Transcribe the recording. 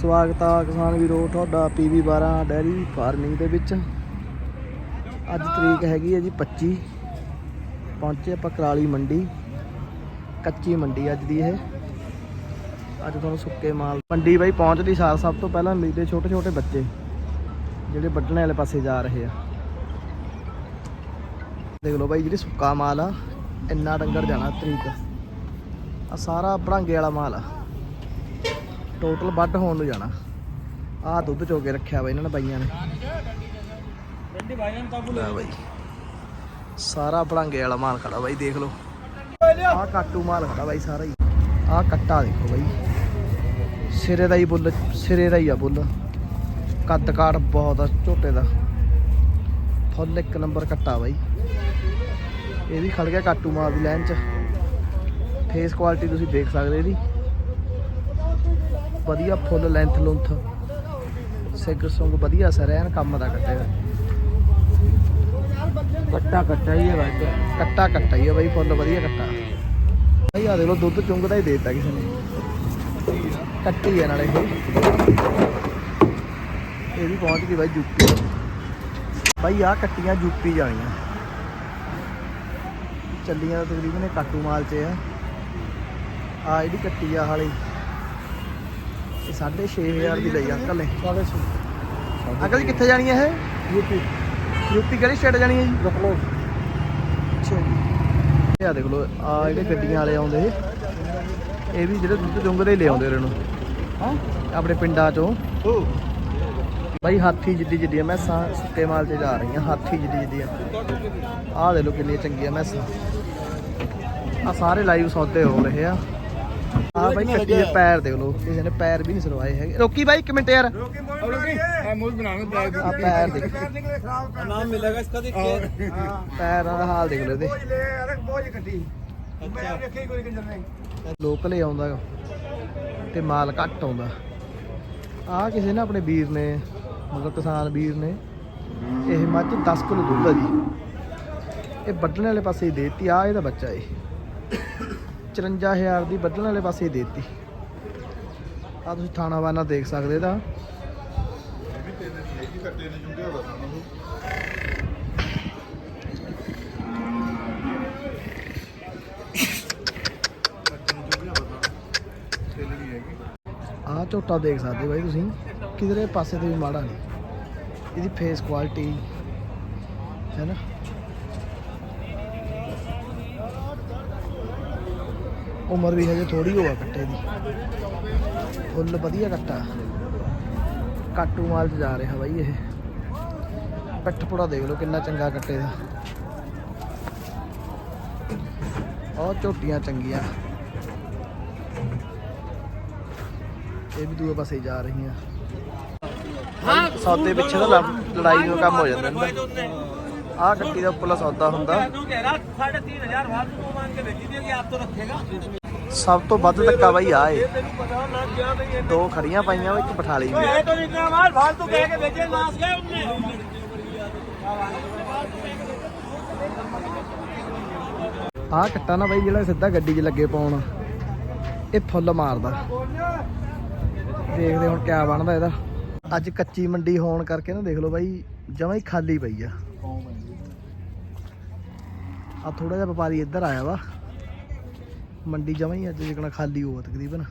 ਸਵਾਗਤ ਆ ਕਿਸਾਨ ਵੀਰੋ, ਤੁਹਾਡਾ ਪੀਵੀ 12 ਡੈਰੀ ਫਾਰਮਿੰਗ ਦੇ ਵਿੱਚ। ਅੱਜ ਤਰੀਕ ਹੈਗੀ ਹੈ ਜੀ 25 ਪਹੁੰਚੇ ਆਪਾਂ ਕਰਾਲੀ ਮੰਡੀ। ਕੱਚੀ ਮੰਡੀ ਅੱਜ ਦੀ ਇਹ। ਅੱਜ ਤੁਹਾਨੂੰ ਸੁੱਕੇ ਮਾਲ ਮੰਡੀ ਬਾਈ ਪਹੁੰਚਦੀ ਸਾਰ ਸਭ ਤੋਂ ਪਹਿਲਾਂ ਮਿਲਦੇ ਛੋਟੇ ਛੋਟੇ ਬੱਚੇ, ਜਿਹੜੇ ਵੱਢਣ ਵਾਲੇ ਪਾਸੇ ਜਾ ਰਹੇ ਆ। ਦੇਖ ਲਓ ਬਾਈ ਜਿਹੜੀ ਸੁੱਕਾ ਮਾਲ ਆ, ਇੰਨਾ ਡੰਗਰ ਜਾਣਾ ਤਰੀਕ। ਆ ਸਾਰਾ ਭੜਾਂਗੇ ਵਾਲਾ ਮਾਲ ਆ। ਟੋਟਲ ਵੱਢ ਹੋਣ ਨੂੰ ਜਾਣਾ। ਆਹ ਦੁੱਧ ਚੋ ਕੇ ਰੱਖਿਆ ਵਾ ਇਹਨਾਂ ਨੇ ਬਾਈਆਂ ਨੇ। ਲੈ ਬਾਈ। ਸਾਰਾ ਭੜਾਂਗੇ ਵਾਲਾ ਮਾਲ ਖੜਾ ਬਾਈ, ਦੇਖ ਲਓ। ਆਹ ਕਾਟੂ ਮਾਲ ਖੜਾ ਬਾਈ ਸਾਰਾ ਹੀ। ਆਹ ਕੱਟਾ ਦੇਖੋ ਬਾਈ। ਸਿਰੇ ਦਾ ਹੀ ਬੁੱਲ, ਸਿਰੇ ਦਾ ਹੀ ਆ ਬੁੱਲ। ਕੱਦ ਕਾਟ ਬਹੁਤ ਆ, ਝੋਟੇ ਦਾ। ਫੁੱਲ ਇੱਕ ਨੰਬਰ ਕੱਟਾ ਬਾਈ। ਇਹ ਵੀ ਖੜ ਗਿਆ ਕਾਟੂ ਮਾਲ ਦੀ ਲਾਈਨ 'ਚ। ਫੇਸ ਕੁਆਲਿਟੀ ਤੁਸੀਂ ਦੇਖ ਸਕਦੇ ਇਹਦੀ। ਵਧੀਆ ਫੁੱਲ ਲੈਂਥ ਲੁੰਥ। ਸਿੱਗ ਸੁੰਗ ਵਧੀਆ ਸਰ, ਐਨ ਕੰਮ ਦਾ ਕੱਟੇਗਾ ਕੱਟਾ ਕੱਟਾ ਹੀ ਹੈ ਬਾਈ ਕੱਟਾ ਕੱਟਾ ਹੀ ਆ ਬਾਈ ਫੁੱਲ ਵਧੀਆ ਕੱਟਾ। ਭਾਈ ਆ ਦੇਖ ਲਓ, ਦੁੱਧ ਚੁੰਗਦਾ ਹੀ ਦੇਤਾ ਕਿਸੇ ਨੇ। ਕੱਟੀ ਆ ਨਾਲੇ ਇਹ। ਇਹ ਵੀ ਪਹੁੰਚ ਗਈ ਬਾਈ ਯੂਪੀ ਬਾਈ ਆ ਕੱਟੀਆਂ ਯੂਪੀ ਜਾਣੀਆਂ। ਚੱਲੀਆਂ ਤਾਂ ਤਕਰੀਬਨ ਇਹ ਕਾਟੂ ਮਾਲ 'ਚ ਆ। ਆ ਇਹਦੀ ਕੱਟੀ ਆ ਹਾਲੇ ਇਹ 6500 ਦੀ ਲਈ ਅੰਕਲ ਨੇ। ਸਾਡੇ ਅੰਕਲ ਜੀ ਕਿੱਥੇ ਜਾਣੀ ਹੈ ਇਹ? ਯੂਪੀ। ਯੂਪੀ ਕਿਹੜੀ ਸਟੇਟ ਜਾਣੀ ਹੈ ਜੀ? ਰਖਲੋ ਅੱਛਾ ਜੀ। ਇਹ ਆ ਦੇਖ ਲਓ ਆ ਜਿਹੜੇ ਗੱਡੀਆਂ ਵਾਲੇ ਆਉਂਦੇ ਇਹ। ਵੀ ਜਿਹੜੇ ਦੁੱਧ ਚੁੰਗਦੇ ਹੀ ਲਿਆਉਂਦੇ ਇਹਨਾਂ ਨੂੰ। ਹਾਂ? ਆਪਣੇ ਪਿੰਡਾਂ ਚੋਂ। ਹੋ ਬਾਈ ਹਾਥੀ ਜਿੱਡੀ ਜਿੱਡੀਆਂ ਮੈਸਾਂ ਸੁੱਕੇ ਮਾਲ ਤੇ ਜਾ ਰਹੀਆਂ ਹਾਥੀ ਜਿੱਡੀ ਜਿੱਡੀਆਂ ਆਹ ਦੇ ਲੋ ਕਿੰਨੀਆਂ ਚੰਗੀਆਂ ਮੈਸਾਂ। ਆ ਸਾਰੇ ਲਾਈਵ ਸੌਦੇ ਹੋ ਰਹੇ ਆ। ਆ ਬਾਈ ਕੱਟੀ ਦੇ ਪੈਰ ਦੇਖ ਲੋ ਕਿਸੇ ਨੇ ਪੈਰ ਵੀ ਨਹੀਂ ਸਰਵਾਏ ਹੈਗੇ। ਰੋਕੀ ਬਾਈ ਇੱਕ ਮਿੰਟ ਯਾਰ। ਆ ਲੋਕਲ ਹੀ ਆਉਂਦਾ ਤੇ ਮਾਲ ਘੱਟ ਆਉਂਦਾ। ਆ ਕਿਸੇ ਨੇ ਆਪਣੇ ਵੀਰ ਨੇ ਮਤਲਬ ਕਿਸਾਨ ਵੀਰ ਨੇ ਇਹ ਮੱਝ 10 ਕਿਲੋ ਦੁੱਧ ਆ ਜੀ। ਇਹ ਵੱਢਣ ਵਾਲੇ ਪਾਸੇ ਦੇਤੀ ਆ ਇਹਦਾ ਬੱਚਾ ਏ। 54000 ਦੀ ਵੱਢਣ ਵਾਲੇ ਪਾਸੇ ਹੀ ਦੇਤੀ। ਆ ਤੁਸੀਂ ਥਾਣਾ ਵਾਨਾ ਦੇਖ ਸਕਦੇ ਇਹਦਾ ਆਹ ਝੋਟਾ ਦੇਖ ਸਕਦੇ ਬਾਈ ਤੁਸੀਂ। ਕਿਧਰੇ ਪਾਸੇ ਤੇ ਵੀ ਮਾੜਾ ਨਹੀਂ। ਇਹਦੀ ਫੇਸ ਕੁਆਲਿਟੀ ਹੈ ਨਾ? ਉਮਰ ਵੀ ਹਜੇ ਥੋੜੀ ਹੋਆ ਕੱਟੇ ਦੀ। ਫੁੱਲ ਵਧੀਆ ਕੱਟਾ। ਕਾਟੂ ਮਾਲ 'ਚ ਜਾ ਰਿਹਾ ਬਾਈ ਇਹ। ਪੱਠਪੁੜਾ ਦੇਖ ਲਓ ਕਿੰਨਾ ਚੰਗਾ ਕੱਟੇ ਦਾ। ਔਰ ਝੋਟੀਆਂ ਚੰਗੀਆਂ। ਇਹ ਵੀ ਦੂਏ ਪਾਸੇ ਜਾ ਰਹੀਆਂ। ਹਾਂ। ਸੌਦੇ ਪਿੱਛੇ ਤਾਂ ਲੜਾਈ ਦਾ ਕੰਮ ਹੋ ਜਾਂਦਾ ਹੁੰਦਾ ਆਹ ਗੱਟੀ ਦਾ ਉੱਪਰਲਾ ਸੌਦਾ ਹੁੰਦਾ। ਤੂੰ ਕਹਿ ਰਿਹਾ 3.5000 ਵਾਧੂ ਮੰਗ ਕੇ ਵੇਚੀ ਦੀ ਕਿ ਆਪ ਤੋਂ ਰੱਖੇਗਾ? ਸਭ ਤੋਂ ਵੱਧ ਧੱਕਾ ਬਾਈ ਆ ਏ। ਦੋ ਖੜੀਆਂ ਪਾਈਆਂ ਵਿੱਚ ਬਿਠਾ ਲਈ ਮੈਂ ਤਾਂ ਇੰਨਾ ਮਾਲ ਫਾਲਤੂ ਕਹਿ ਕੇ ਵੇਚੇ ਨਾਸ ਗਏ ਉਹਨੇ। ਆ ਕੱਟਾ ਨਾ ਬਾਈ ਜਿਹੜਾ ਸਿੱਧਾ ਗੱਡੀ 'ਚ ਲੱਗੇ ਪਾਉਣ। ਇਹ ਫੁੱਲ ਮਾਰਦਾ। ਦੇਖਦੇ ਹੁਣ ਕਿਆ ਬਣਦਾ ਇਹਦਾ। ਅੱਜ ਕੱਚੀ ਮੰਡੀ ਹੋਣ ਕਰਕੇ ਨਾ ਦੇਖ ਲਓ ਬਾਈ ਜਮਾ ਹੀ ਖਾਲੀ ਪਈ ਆ। ਆ ਥੋੜਾ ਜਿਹਾ ਵਪਾਰੀ ਇੱਧਰ ਆਇਆ ਵਾ। ਮੰਡੀ ਜਮਾਂ ਹੀ ਅੱਜ ਜਿਕਣਾ ਖਾਲੀ ਹੋਆ ਤਕਰੀਬਨ।